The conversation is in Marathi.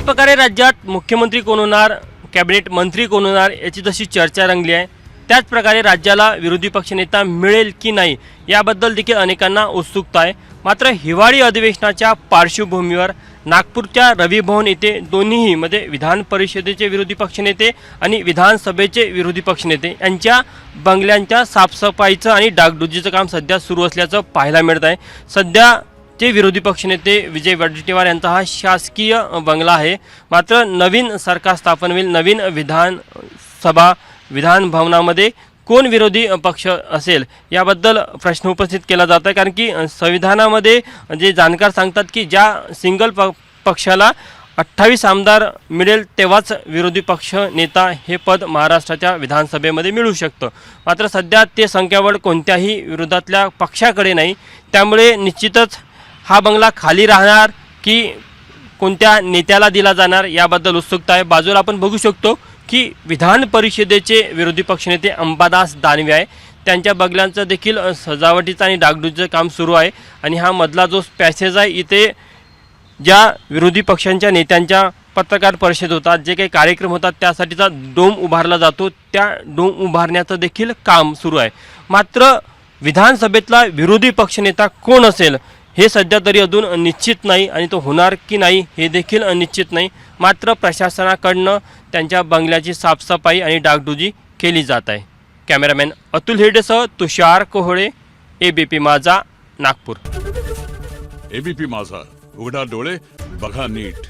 प्रकारे राज्यात मुख्यमंत्री कोण होणार कॅबिनेट मंत्री कोण होणार याची जशी चर्चा रंगली आहे. त्याच प्रकारे राज्याला विरोधी पक्षनेता मिळेल की नाही याबद्दल देखील अनेकांना उत्सुकता आहे. मात्र हिवाळी अधिवेशनाच्या पार्श्वभूमीवर नागपूरच्या रविभवन येथे दोन्हीही मध्ये विधान परिषदेचे विरोधी पक्षनेते आणि विधानसभेचे विरोधी पक्षनेते यांच्या बंगल्यांच्या साफसफाईचं आणि डागडुजीचं काम सध्या सुरू असल्याचं पाहायला मिळत आहे. सध्या ते विरोधी पक्षनेते विजय वडेट्टीवार यांचा हा शासकीय बंगला आहे. मात्र नवीन सरकार स्थापन होईल नवीन विधानसभा विधान भवनामध्ये कोण विरोधी पक्ष असेल याबद्दल प्रश्न उपस्थित केला जात आहे कारण की संविधानामध्ये जे जाणकार सांगतात की ज्या सिंगल प पक्षाला अठ्ठावीस आमदार मिळेल तेव्हाच विरोधी पक्ष नेता हे पद महाराष्ट्राच्या विधानसभेमध्ये मिळू शकतं. मात्र सध्या ते संख्याबळ कोणत्याही विरोधातल्या पक्षाकडे नाही. त्यामुळे निश्चितच हा बंगला खाली राहणार की कोणत्या नेत्याला दिला जाणार याबद्दल उत्सुकता आहे. बाजूला आपण बघू शकतो की विधान परिषदेचे विरोधी पक्षनेते अंबादास दानवे आहे. त्यांच्या बंगल्यांचं देखील सजावटीचं आणि डागडुजीचं काम सुरू आहे. आणि हा मधला जो पॅसेज आहे इथे ज्या विरोधी पक्षांच्या नेत्यांच्या पत्रकार परिषद होतात जे काही कार्यक्रम होतात त्यासाठीचा डोम उभारला जातो. त्या डोम उभारण्याचं देखील काम सुरू आहे. मात्र विधानसभेतला विरोधी पक्षनेता कोण असेल? हे सध्या तरी अजून निश्चित नाही आणि तो होणार की नाही हे देखील निश्चित नाही. मात्र प्रशासनाकडनं त्यांच्या बंगल्याची साफसफाई आणि डागडुजी केली जात आहे. Cameraman Atul हेडेसह Tushar Kohale A B P Majha Nagpur. ABP माझा. उघडा डोळे बघा नीट.